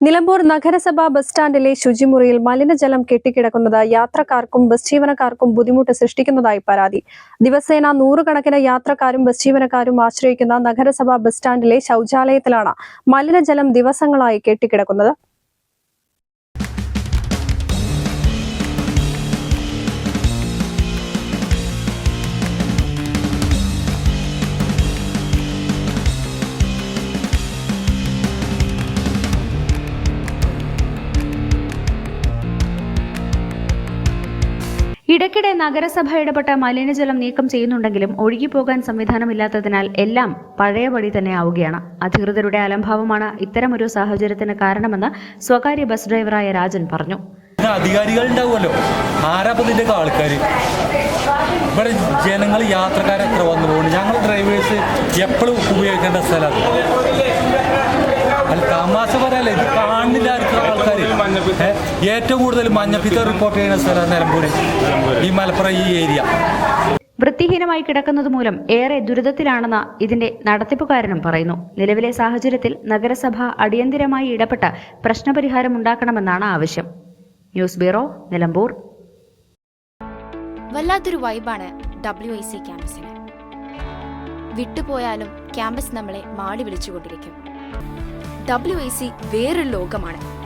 നിലമ്പൂർ നഗരസഭാ ബസ് സ്റ്റാൻഡിലെ ശുചിമുറിയിൽ മലിനജലം കെട്ടിക്കിടക്കുന്നത് യാത്രക്കാർക്കും ബസ് ജീവനക്കാർക്കും ബുദ്ധിമുട്ട് സൃഷ്ടിക്കുന്നതായി പരാതി. ദിവസേന നൂറുകണക്കിന് യാത്രക്കാരും ബസ് ജീവനക്കാരും ആശ്രയിക്കുന്ന നഗരസഭാ ബസ് സ്റ്റാൻഡിലെ ശൗചാലയത്തിലാണ് മലിനജലം ദിവസങ്ങളായി കെട്ടിക്കിടക്കുന്നത്. ഇടയ്ക്കിടെ നഗരസഭ ഇടപെട്ട മലിനജലം നീക്കം ചെയ്യുന്നുണ്ടെങ്കിലും ഒഴുകിപ്പോകാൻ സംവിധാനമില്ലാത്തതിനാൽ എല്ലാം പഴയപടി തന്നെ ആവുകയാണ്. അധികൃതരുടെ അലംഭാവമാണ് ഇത്തരമൊരു സാഹചര്യത്തിന് കാരണമെന്ന് സ്വകാര്യ ബസ് ഡ്രൈവറായ രാജൻ പറഞ്ഞു. അധികാരികൾ ഉണ്ടാവുമല്ലോ ആരാപ്പം ഇതിന്റെ ആൾക്കാർ ഇവിടെ ജനങ്ങൾ യാത്രക്കാർ എത്ര വന്നു പോകുന്നു? ഞങ്ങൾ ഡ്രൈവേഴ്സ് എപ്പോഴും ഉപയോഗിക്കേണ്ട സ്ഥലമാണ് ഏറ്റവും കൂടുതൽ മഞ്ഞപ്പിത്ത റിപ്പോർട്ട് ചെയ്യുന്ന സ്ഥലമാണ് നിലമ്പൂർ ഈ മലപ്പുറം ഈ ഏരിയ. വൃത്തിഹീനമായി കിടക്കുന്നത് മൂലം ഏറെ ദുരിതത്തിലാണെന്ന് ഇതിന്റെ നടത്തിപ്പുകാരനും പറയുന്നു. നിലവിലെ സാഹചര്യത്തിൽ നഗരസഭ അടിയന്തിരമായി ഇടപെട്ട് പ്രശ്നപരിഹാരം ഉണ്ടാക്കണമെന്നാണ് ആവശ്യം. News bureau Nilambur. വല്ലാത്തൊരു വൈബാണ് ഡബ്ല്യു ഐ സി ക്യാമ്പസിന്. വിട്ടുപോയാലും ക്യാമ്പസ് നമ്മളെ മാടി വിളിച്ചുകൊണ്ടിരിക്കും. ഡബ്ല്യു ഐ സി വേറൊരു ലോകമാണ്.